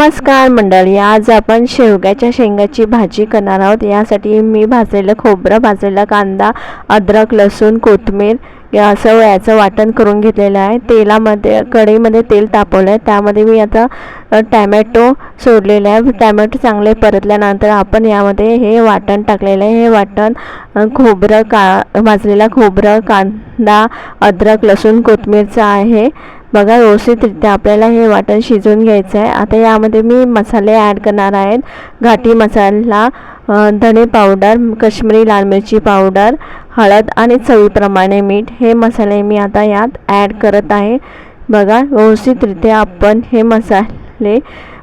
नमस्कार मंडळी आज आपण शेवग्याच्या शेंगाची भाजी करणार आहोत. यासाठी मी भाजलेलं खोबरं भाजलेला कांदा अद्रक लसूण कोथमीर या असं याचं वाटण करून घेतलेलं आहे. तेलामध्ये कढईमध्ये तेल तापवलं आहे त्यामध्ये मी आता टॅमॅटो सोडलेलं आहे. टॅमॅटो चांगले परतल्यानंतर आपण यामध्ये हे वाटण टाकलेलं आहे. हे वाटण खोबरं का भाजलेला खोबरं कांदा अद्रक लसूण कोथमीरचं आहे. बघा व्यवस्थितरित्या आपल्याला हे वाटण शिजवून घ्यायचं आहे आता यामध्ये मी मसाले ॲड करणार आहेत. घाटी मसाला धणे पावडर काश्मीरी लाल मिरची पावडर हळद आणि चवीप्रमाणे मीठ. हे मसाले मी आता यात ॲड करत आहे. बघा व्यवस्थितरित्या आपण हे मसाले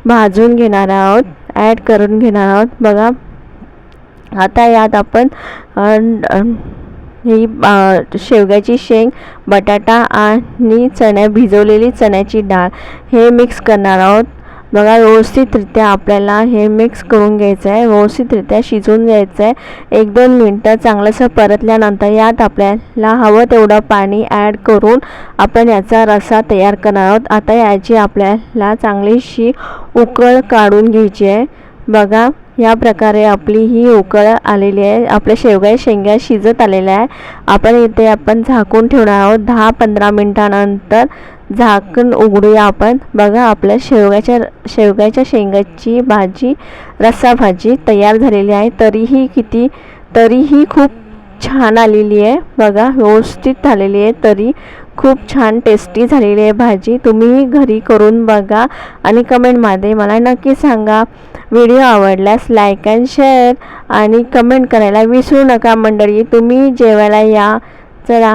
भाजून घेणार आहोत. ॲड करून घेणार आहोत. बघा आता यात आपण ही शेवग्याची शेंग बटाटा आणि चण्या भिजवलेली चण्याची डाळ हे मिक्स करणार आहोत. बघा व्यवस्थितरित्या आपल्याला हे मिक्स करून घ्यायचं आहे. व्यवस्थितरित्या शिजवून घ्यायचं आहे. एक दोन मिनटं चांगलंसं परतल्यानंतर यात आपल्याला हवं तेवढं पाणी ॲड करून आपण याचा रसा तयार करणार आहोत. आता याची आपल्याला चांगलीशी उकळ काढून घ्यायची आहे. बघा या प्रकारे आपली ही उकळ आलेली आहे. आपल्या शेवगा शेंगा शिजत आलेल्या आहे. आपण इथे आपण झाकून ठेवणार आहोत. दहा पंधरा मिनटानंतर झाकण उघडूया आपण. बघा आपल्या शेवग्याच्या शेवग्याच्या शेंगाची भाजी रस्सा भाजी तयार झालेली आहे. तरीही किती तरीही खूप छान आलेली आहे. बघा व्यवस्थित झालेली आहे. तरी खूप छान टेस्टी झालेली आहे भाजी. तुम्हीही घरी करून बघा आणि कमेंटमध्ये मला नक्की सांगा. व्हिडिओ आवडल्यास लाईक अँड शेअर आणि कमेंट करायला विसरू नका मंडळी. तुम्ही जेवायला या. चला.